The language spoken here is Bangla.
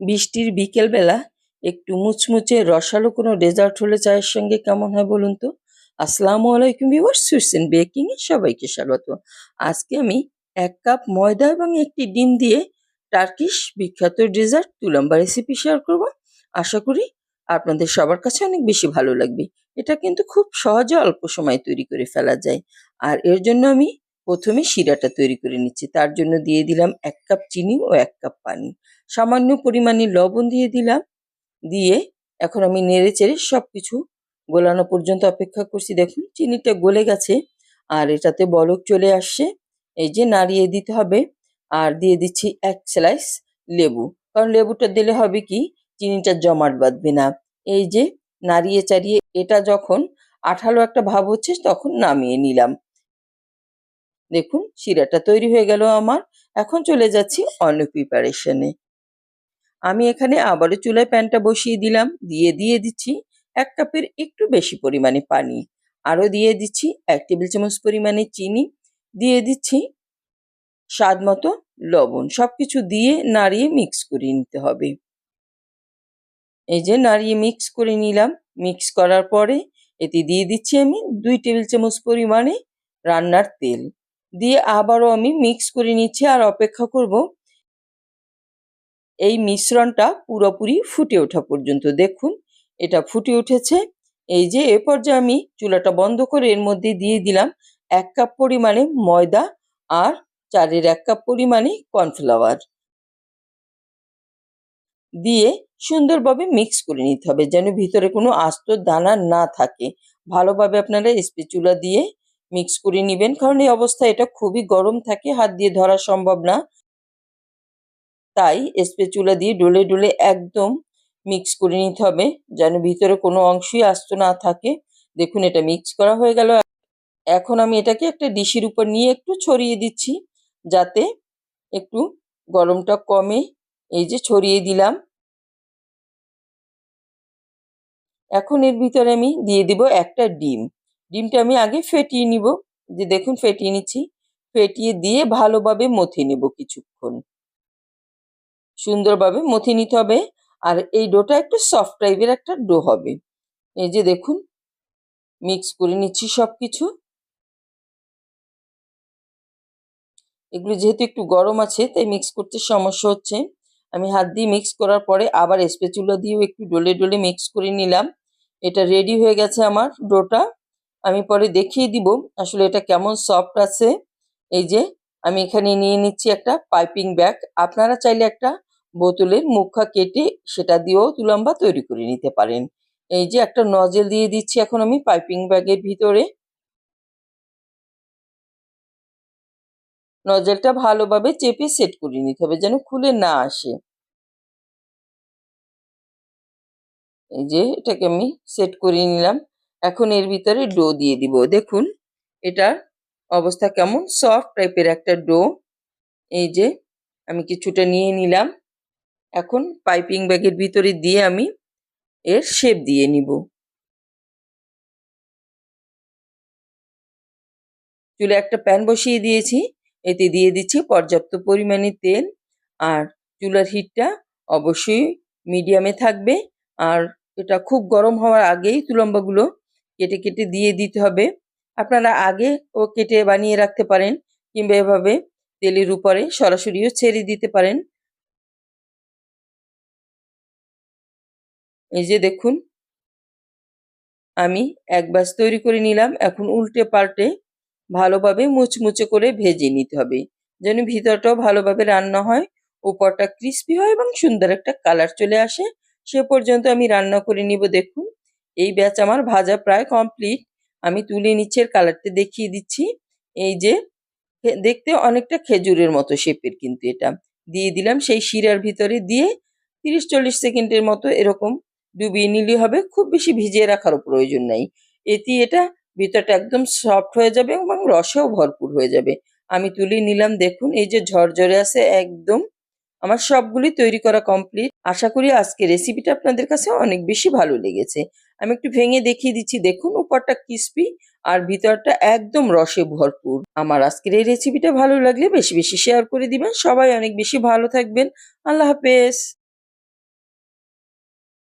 বৃষ্টির বিকেলবেলা একটু মুচমুচে রসালো কোনো ডেজার্ট হলে চায়ের সঙ্গে কেমন হয় বলুন তো? আসসালামু আলাইকুম ভিউয়ার্স সুইসেন বেকিং এ সবাইকে স্বাগত। আজকে আমি এক কাপ ময়দা এবং একটি ডিম দিয়ে টার্কিশ বিখ্যাত ডেজার্ট তুলাম্বা রেসিপি শেয়ার করব। আশা করি আপনাদের সবার কাছে অনেক বেশি ভালো লাগবে। এটা কিন্তু খুব সহজে অল্প সময় তৈরি করে ফেলা যায়। আর এর জন্য আমি প্রথমে শিরাটা তৈরি করে নিচ্ছি। তার জন্য দিয়ে দিলাম এক কাপ চিনি ও এক কাপ পানি। সামান্য পরিমাণে লবণ দিয়ে দিলাম। দিয়ে এখন আমি নেড়ে চেড়ে সব কিছু গোলানো পর্যন্ত অপেক্ষা করছি। দেখুন, চিনিটা গলে গেছে আর এটাতে বলক চলে আসছে। এই যে নাড়িয়ে দিতে হবে আর দিয়ে দিচ্ছি এক স্লাইস লেবু। কারণ লেবুটা দিলে হবে কি, চিনিটা জমাট বাঁধবে না। এই যে নাড়িয়ে চাড়িয়ে এটা যখন আঠালো একটা ভাব হচ্ছে, তখন নামিয়ে নিলাম। দেখুন, শিরাটা তৈরি হয়ে গেল আমার। এখন চলে যাচ্ছি অন্য প্রিপারেশনে আমি এখানে আবারও চুলায় প্যানটা বসিয়ে দিলাম। দিয়ে দিয়ে দিচ্ছি এক কাপের একটু বেশি পরিমাণে পানি। আরও দিয়ে দিচ্ছি এক টেবিল চামচ পরিমাণে চিনি। দিয়ে দিচ্ছি স্বাদ মতো লবণ। সব কিছু দিয়ে নাড়িয়ে মিক্স করে নিতে হবে। এই যে নাড়িয়ে মিক্স করে নিলাম। মিক্স করার পরে এতে দিয়ে দিচ্ছি আমি দুই টেবিল চামচ পরিমাণে রান্নার তেল। দিয়ে আবারও আমি মিক্স করে নিচ্ছি আর অপেক্ষা করব। এই মিশ্রণটা পুরোপুরি ফুটে ওঠা পর্যন্ত। দেখুন, এটা ফুটে উঠেছে। এই যে, এ পর্যায়ে আমি চুলাটা বন্ধ করে এর মধ্যে দিয়ে দিলাম এক কাপ পরিমাণে ময়দা আর চারের এক কাপ পরিমাণে কর্নফ্লাওয়ার। দিয়ে সুন্দরভাবে মিক্স করে নিতে হবে যেন ভিতরে কোনো আস্ত দানা না থাকে। ভালোভাবে আপনারা স্পেচুলা দিয়ে মিক্স করে নেবেন, কারণ এই অবস্থায় এটা খুবই গরম থাকে, হাত দিয়ে ধরা সম্ভব না। তাই স্পেচুলা দিয়ে ডলে ডলে একদম মিক্স করে নিতে হবে, যেন ভিতরে কোনো অংশই আস্ত না থাকে। দেখুন, এটা মিক্স করা হয়ে গেল। এখন আমি এটাকে একটা ডিশের উপর নিয়ে একটু ছড়িয়ে দিচ্ছি, যাতে একটু গরমটা কমে। এই যে ছড়িয়ে দিলাম। এখন এর ভিতরে আমি দিয়ে দিব একটা ডিম। ডিমটা আমি আগে ফেটিয়ে নিব। যে দেখুন, ফেটিয়ে নিচ্ছি। ফেটিয়ে দিয়ে ভালোভাবে মথে নেব কিছুক্ষণ। সুন্দরভাবে মথে নিতে হবে। আর এই ডোটা একটু সফট টাইপের একটা ডো হবে। এই যে দেখুন মিক্স করে নিচ্ছি সব কিছু এগুলো যেহেতু একটু গরম আছে, তাই মিক্স করতে সমস্যা হচ্ছে। আমি হাত দিয়ে মিক্স করার পরে আবার স্পেচুলা দিয়েও একটু ডলে ডলে মিক্স করে নিলাম। এটা রেডি হয়ে গেছে আমার ডোটা। আমি পরে দেখিয়ে দিব আসলে এটা কেমন সফট আছে। এই যে, আমি এখানে নিয়ে নিচ্ছি একটা পাইপিং ব্যাগ আপনারা চাইলে একটা বোতলের মুখা কেটে সেটা দিয়েও তুলাম্বা তৈরি করে নিতে পারেন। এই যে, একটা নজেল দিয়ে দিচ্ছি এখন আমি পাইপিং ব্যাগের ভিতরে। নজেলটা ভালোভাবে চেপে সেট করে নিতে হবে যেন খুলে না আসে। এই যে, এটাকে আমি সেট করে নিলাম। এখন এর ভিতরে ডো দিয়ে দিব। দেখুন, এটার অবস্থা কেমন? সফট টাইপের একটা ডো এই যে, আমি কিছুটা নিয়ে নিলাম। এখন পাইপিং ব্যাগের ভিতরে দিয়ে আমি এর শেপ দিয়ে নিব। চুলে একটা প্যান বসিয়ে দিয়েছি। এতে দিয়ে দিচ্ছি পর্যাপ্ত পরিমাণে তেল। আর চুলার হিটটা অবশ্যই মিডিয়ামে থাকবে। আর এটা খুব গরম হওয়ার আগেই তুলম্বাগুলো কেটে কেটে দিয়ে দিতে হবে। আপনারা আগে ও কেটে বানিয়ে রাখতে পারেন কিংবা এভাবে তেলের উপরে সরাসরিও ছেড়ে দিতে পারেন। এই যে দেখুন, আমি এক ব্যাস তৈরি করে নিলাম। এখন উল্টে পাল্টে ভালোভাবে মুচমুচে করে ভেজে নিতে হবে, যেন ভিতরটাও ভালোভাবে রান্না হয় উপরটা ক্রিস্পি হয় এবং সুন্দর একটা কালার চলে আসে। সে পর্যন্ত আমি রান্না করে নিব, দেখুন। এই ব্যাচ আমার ভাজা প্রায় কমপ্লিট আমি তুলে নিচ্ছি এর কালারটা দেখিয়ে দিচ্ছি। এই যে দেখতে অনেকটা খেজুরের মতো শেপের কিন্তু এটা। দিয়ে দিলাম সেই শিরার ভিতরে দিয়ে তিরিশ চল্লিশ সেকেন্ডের মতো এরকম ডুবিয়ে নিলে হবে। খুব বেশি ভিজিয়ে রাখারও প্রয়োজন নাই। এতে এটা ভিতরটা একদম সফট হয়ে যাবে এবং রসেও ভরপুর হয়ে যাবে। আমি তুলে নিলাম, দেখুন, এই যে ঝরঝরে আছে একদম। আমার সবগুলি তৈরি করা কমপ্লিট আশা করি আজকে রেসিপিটা আপনাদের কাছে অনেক বেশি ভালো লেগেছে। আমি একটু ভেঙে দেখিয়ে দিচ্ছি। দেখুন, উপরটা ক্রিস্পি আর ভিতরটা একদম রসে ভরপুর। আমার আজকের এই রেসিপিটা ভালো লাগলে বেশি বেশি শেয়ার করে দিবেন। সবাই অনেক বেশি ভালো থাকবেন। আল্লাহ হাফেজ।